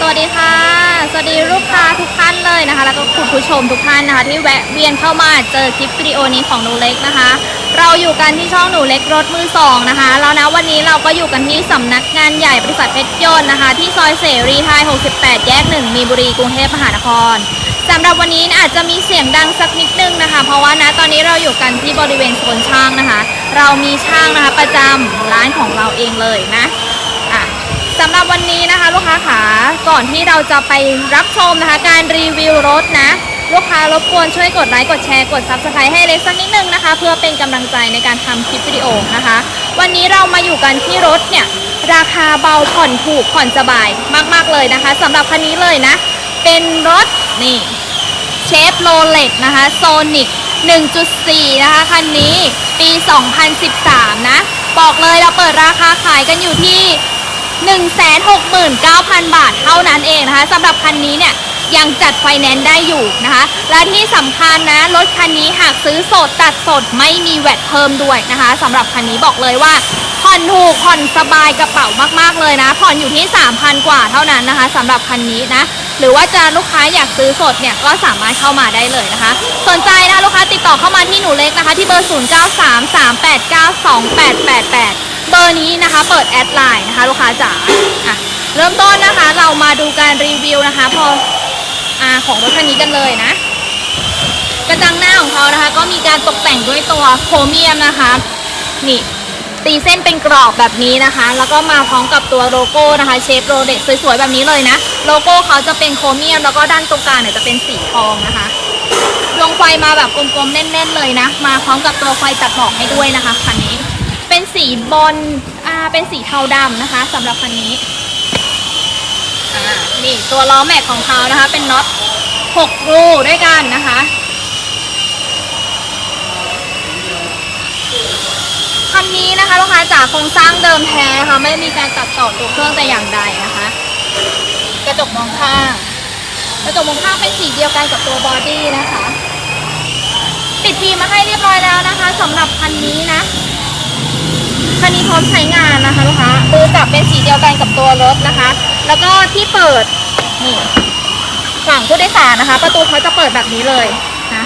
สวัสดีค่ะ สวัสดีลูกค้าทุกท่านเลยนะคะ แล้วก็คุณผู้ชมทุกท่านนะคะ ที่แวะเวียนเข้ามาเจอคลิปวิดีโอนี้ของหนูเล็กนะคะ เราอยู่กันที่ช่องหนูเล็กรถมือสองนะคะ แล้วนะวันนี้เราก็อยู่กันที่สำนักงานใหญ่บริษัทเพชรยนต์นะคะ ที่ซอยเสรีไทย 68 แยก1มีบุรีกรุงเทพมหานครสำหรับวันนี้อาจจะมีเสียงดังสักนิดนึงนะคะ เพราะว่านะตอนนี้เราอยู่กันที่บริเวณโซนช่างนะคะ เรามีช่างนะคะประจำร้านของเราเองเลยนะอะสำหรับวันนี้นะคะลูกค้าขา ก่อนที่เราจะไปรับชมนะคะ การรีวิวรถนะ ลูกค้ารบกวนช่วยกดไลค์กดแชร์กด Subscribe ให้เล็กสักนิดนึงนะคะ เพื่อเป็นกำลังใจในการทำคลิปวิดีโอนะคะ วันนี้เรามาอยู่กันที่รถเนี่ย ราคาเบาผ่อนถูกผ่อนสบายมาก ๆ เลยนะคะสำหรับคันนี้เลยนะ เป็นรถนี่เชฟโรเล็กนะคะโซนิก1.4 นะคะคันนี้ปี 2013 นะ บอกเลยเราเปิดราคาขายกันอยู่ที่ 169,000 บาทเท่านั้นเองนะคะสำหรับคันนี้เนี่ยยังจัดไฟแนนซ์ได้อยู่นะคะ และที่สำคัญนะ รถคันนี้หากซื้อสดตัดสดไม่มีแวดเพิ่มด้วยนะคะสำหรับคันนี้บอกเลยว่าผ่อนถูกผ่อนสบายกระเป๋ามากๆเลยนะผ่อนอยู่ที่ 3,000 กว่าเท่านั้นนะคะสำหรับคันนี้นะ หรือว่าจะลูกค้าอยากซื้อสดเนี่ยก็สามารถเข้ามาได้เลยนะคะ สนใจนะลูกค้าติดต่อเข้ามาที่หนูเล็กนะคะ ที่เบอร์ 0933892888 เบอร์นี้นะคะ เปิดแอดไลน์นะคะ ลูกค้าจ๋าอะเริ่มต้นนะคะ เรามาดูการรีวิวนะคะ พออาของรถคันนี้กันเลยนะ กระจังหน้าของเขานะคะ ก็มีการตกแต่งด้วยตัวโครเมียมนะคะ นี่ตีเส้นเป็นกรอบแบบนี้นะคะ แล้วก็มาพร้อมกับตัวโลโก้นะคะ เชฟโรเด็กสวยๆแบบนี้เลยนะ โลโก้เขาจะเป็นโครเมียม แล้วก็ด้านตรงกลางเนี่ยจะเป็นสีทองนะคะดวงไฟมาแบบกลมๆแน่นๆเลยนะ มาพร้อมกับตัวไฟตัดหมอกให้ด้วยนะคะคันนี้ สีบอลอ่าเป็นสีเทาดำนะคะสำหรับคันนี้อ่านี่ตัวล้อแม็กของเขานะคะ เป็นน็อต6รูด้วยกันนะคะคันนี้นะคะลูกค้าจากโครงสร้างเดิมแท้ค่ะไม่มีการตัดต่อตัวเครื่องแต่อย่างใดนะคะ กระจกมองข้างกระจกมองข้างเป็นสีเดียวกันกับตัวบอดี้นะคะ ติดฟิล์มมาให้เรียบร้อยแล้วนะคะสำหรับคันนี้นะ คันนี้พร้อมใช้งานนะคะลูกค้ามือจับเป็นสีเดียวกันกับตัวรถนะคะ แล้วก็ที่เปิดนี่ฝั่งผู้โดยสารนะคะ ประตูเขาจะเปิดแบบนี้เลยนะ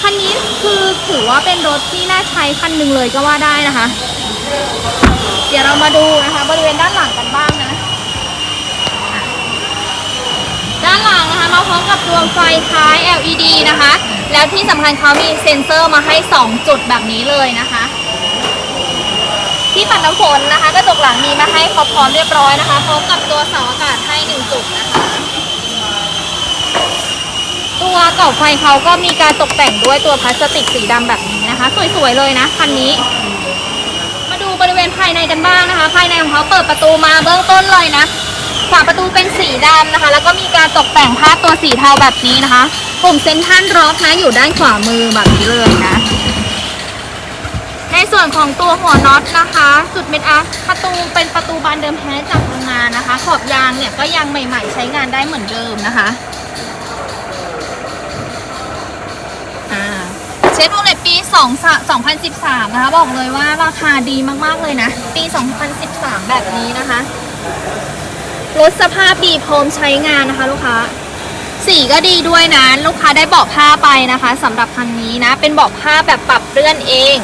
คันนี้คือถือว่าเป็นรถที่น่าใช้คันหนึ่งเลยก็ว่าได้นะคะ เดี๋ยวเรามาดูนะคะ บริเวณด้านหลังกันบ้างนะด้านหลังนะคะมาพร้อมกับดวงไฟท้าย LED นะคะ แล้วที่สำคัญเขามีเซ็นเซอร์มาให้ 2 จุดแบบนี้เลยนะคะ ที่ปัดน้ำฝนนะคะ กระจกหลังมีมาให้ครบพร้อมเรียบร้อยนะคะพร้อมกับตัวเสาอากาศให้หนึ่งจุดนะคะ ตัวกรอบไฟเขาก็มีการตกแต่งด้วยตัวพลาสติกสีดำแบบนี้นะคะ สวยๆเลยนะคันนี้ มาดูบริเวณภายในกันบ้างนะคะ ภายในของเขาเปิดประตูมาเบื้องต้นเลยนะฝาประตูเป็นสีดำนะคะ แล้วก็มีการตกแต่งผ้าตัวสีเทาแบบนี้นะคะปุ่มเซ็นทรัลร็อกนะอยู่ด้านขวามือแบบนี้เลยนะ ในส่วนของตัวหัวน็อตนะคะจุดเม็ดอาร์ประตูเป็นประตูบานเดิมแท้จากโรงงานนะคะ ขอบยางเนี่ยก็ยังใหม่ ๆ ใช้งานได้เหมือนเดิมนะคะอ่าเชฟโรเลตปี 2 2013 นะคะ บอกเลยว่าราคาดีมากๆเลยนะ ปี 2013 แบบนี้นะคะรถสภาพดีพร้อมใช้งานนะคะ ลูกค้าสีก็ดีด้วยนะ ลูกค้าได้เบาะผ้าไปนะคะสำหรับคันนี้นะ เป็นเบาะผ้าแบบปรับเลื่อนเอง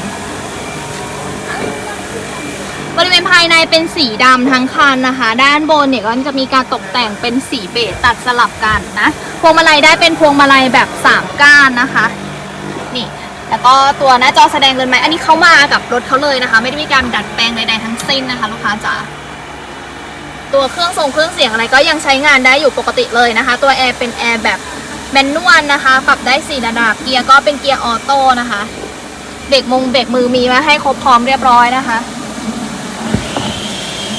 บริเวณภายในเป็นสีดำทั้งคันนะคะ ด้านบนเนี่ยก็จะมีการตกแต่งเป็นสีเบจตัดสลับกันนะ พวงมาลัยได้เป็นพวงมาลัยแบบ 3 ก้านนะคะ นี่ แล้วก็ตัวหน้าจอแสดงเรือนไม้อันนี้เขามากับรถเขาเลยนะคะ ไม่ได้มีการดัดแปลงใดๆทั้งสิ้นนะคะ ลูกค้าจ๋าตัวเครื่องทรงเครื่องเสียงอะไรก็ยังใช้งานได้อยู่ปกติเลยนะคะ ตัวแอร์เป็นแอร์แบบแมนนวลนะคะ ปรับได้สี่ระดับ เกียร์ก็เป็นเกียร์ออโต้นะคะ เบรกมงเบรกมือมีมาให้ครบพร้อมเรียบร้อยนะคะ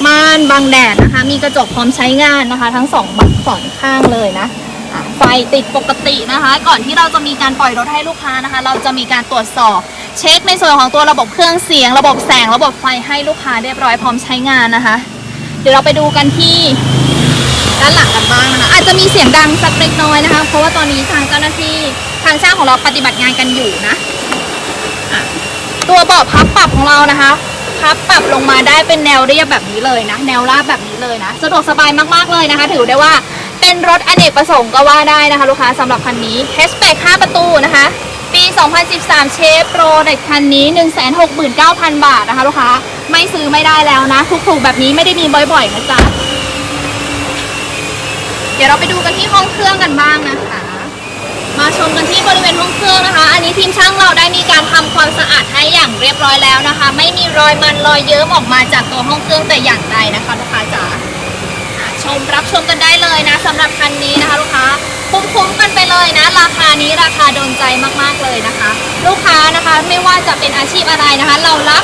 ม่านบังแดดนะคะ มีกระจกพร้อมใช้งานนะคะ ทั้งสองบัสองข้างเลยนะไฟติดปกตินะคะ ก่อนที่เราจะมีการปล่อยรถให้ลูกค้านะคะ เราจะมีการตรวจสอบ เช็คในส่วนของตัวระบบเครื่องเสียง ระบบแสง ระบบไฟให้ลูกค้าเรียบร้อยพร้อมใช้งานนะคะ เดี๋ยวเราไปดูกันที่ด้านหลังกันบ้างนะคะ อาจจะมีเสียงดังสักเล็กน้อยนะคะ เพราะว่าตอนนี้ทางเจ้าหน้าที่ทางช่างของเราปฏิบัติงานกันอยู่นะ ตัวเบาะพับปรับของเรานะคะ นะคะ ปรับลงมาได้เป็นแนวเรียบแบบนี้เลยนะ แนวราบแบบนี้เลยนะ สะดวกสบายมากๆเลยนะคะ ถือได้ว่าเป็นรถอเนกประสงค์ก็ว่าได้นะคะ ลูกค้าสำหรับคันนี้ hatchback 5 ประตูนะคะ ปี 2013 เชฟโปรในคันนี้ 169,000 บาทนะคะ ลูกค้าไม่ซื้อไม่ได้แล้วนะถูกๆแบบนี้ไม่ได้มีบ่อยๆนะจ๊ะเดี๋ยวเราไปดูกันที่ห้องเครื่องกันบ้างนะคะ มาชมกันที่บริ ทีมช่างเราได้มีการทำความสะอาดให้อย่างเรียบร้อยแล้วนะคะ ไม่มีรอยมันรอยเยิ้มออกมาจากตัวห้องเครื่องแต่อย่างใดนะคะลูกค้าจ๋าชมรับชมกันได้เลยนะสำหรับคันนี้นะคะลูกค้าคุ้มๆกันไปเลยนะ ราคานี้ราคาโดนใจมากๆเลยนะคะ ลูกค้านะคะไม่ว่าจะเป็นอาชีพอะไรนะคะ เรารับ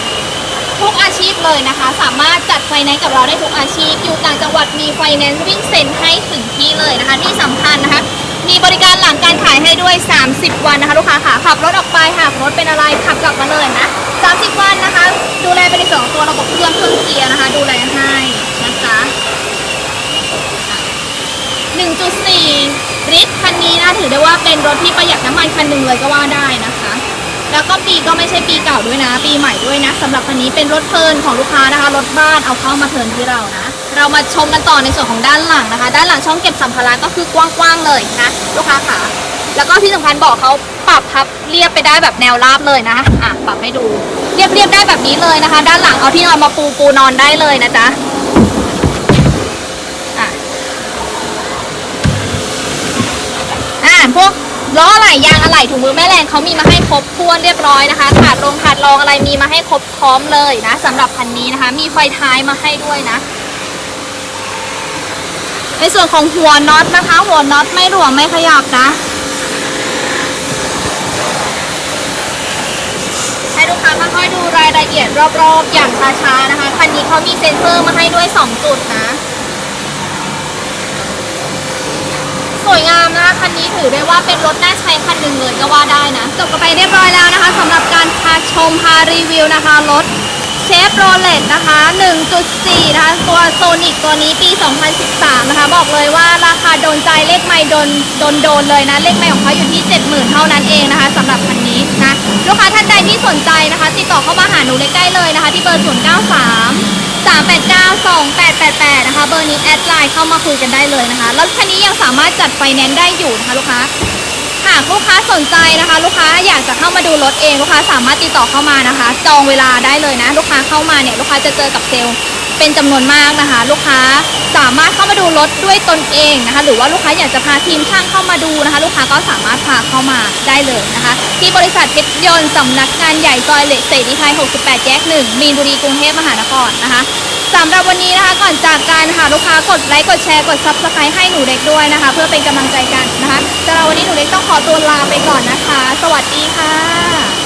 ทุกอาชีพเลยนะคะ สามารถจัดไฟแนนซ์กับเราได้ทุกอาชีพ อยู่ต่างจังหวัดมีไฟแนนซ์วิ่งเซ็นให้ถึงที่เลยนะคะ ที่สำคัญนะคะ มีบริการหลังการขายให้ด้วย 30 วันนะคะลูกค้าค่ะขับรถออกไปหากรถเป็นอะไรขับกลับมาเลยนะ 30 วันนะคะ ดูแลไปในส่วนของตัวระบบเครื่องเครื่องเกียร์นะคะ ดูแลให้นะจ๊ะ1.4 ลิตรคันนี้นะถือได้ว่าเป็นรถที่ประหยัดน้ำมันคันหนึ่งเลยก็ว่าได้นะคะ แล้วก็ปีก็ไม่ใช่ปีเก่าด้วยนะ ปีใหม่ด้วยนะสำหรับคันนี้เป็นรถเพลินของลูกค้านะคะรถบ้านเอาเข้ามาเทินที่เรานะ เรามาชมกันต่อในส่วนของด้านหลังนะคะ ด้านหลังช่องเก็บสัมภาระก็คือกว้างๆเลยนะลูกค้าค่ะ แล้วก็ที่สำคัญบอกเขาปรับพับเรียบไปได้แบบแนวราบเลยนะอะปรับให้ดู เรียบเรียบๆได้แบบนี้เลยนะคะ ด้านหลังเอาที่นอนมาปูปูนอนได้เลยนะจ๊ะอะอ่าพวกล้ออะไหล่ยางอะไหล่ถุงมือแม่แรงเขามีมาให้ครบถ้วนเรียบร้อยนะคะถาดลงถาดรองอะไรมีมาให้ครบพร้อมเลยนะสำหรับคันนี้นะคะ มีไฟท้ายมาให้ด้วยนะ ในส่วนของหัวน็อตนะคะ หัวน็อตไม่หลวมไม่ขยับนะ ให้ลูกค้าค่อยๆดูรายละเอียดรอบๆ อย่างช้าๆนะคะ คันนี้เขามีเซ็นเซอร์มาให้ด้วย 2 จุดนะ สวยงามนะคะคันนี้ถือได้ว่าเป็นรถน่าใช้คันหนึ่งเลยก็ว่าได้นะ จบกันไปเรียบร้อยแล้วนะคะสำหรับการพาชมพารีวิวนะคะรถ เชฟโรเลตนะคะ 1.4 นะคะ ตัวโซนิกตัวนี้ปี 2013 นะคะ บอกเลยว่าราคาโดนใจเลขไม่โดนโดนโดนเลยนะ เลขไม่ของเขาอยู่ที่ 70,000 เท่านั้นเองนะคะสำหรับคันนี้นะ ลูกค้าท่านใดที่สนใจนะคะ ติดต่อเข้ามาหาหนูเล็กได้เลยนะคะ ที่เบอร์ 093 3892888 นะคะ เบอร์นี้แอดไลน์เข้ามาคุยกันได้เลยนะคะ รถคันนี้ยังสามารถจัดไฟแนนซ์ได้อยู่นะคะลูกค้า หากลูกค้าสนใจนะคะ ลูกค้าอยากจะเข้ามาดูรถเองลูกค้าสามารถติดต่อเข้ามานะคะ จองเวลาได้เลยนะ ลูกค้าเข้ามาเนี่ยลูกค้าจะเจอกับเซลล์เป็นจำนวนมากนะคะ ลูกค้าสามารถเข้ามาดูรถด้วยตนเองนะคะ หรือว่าลูกค้าอยากจะพาทีมช่างเข้ามาดูนะคะ ลูกค้าก็สามารถพาเข้ามาได้เลยนะคะ ที่บริษัทเพชรยนต์สำนักงานใหญ่ซอยเล็กเสรีไทย 68 แยก1มีนบุรีกรุงเทพมหานครนะคะ สำหรับวันนี้นะคะก่อนจากกันค่ะลูกค้ากดไลค์กดแชร์กดซับสไครต์ให้หนูเล็กด้วยนะคะ เพื่อเป็นกำลังใจกันนะคะสำหรับวันนี้หนูเล็กต้องขอตัวลาไปก่อนนะคะ สวัสดีค่ะ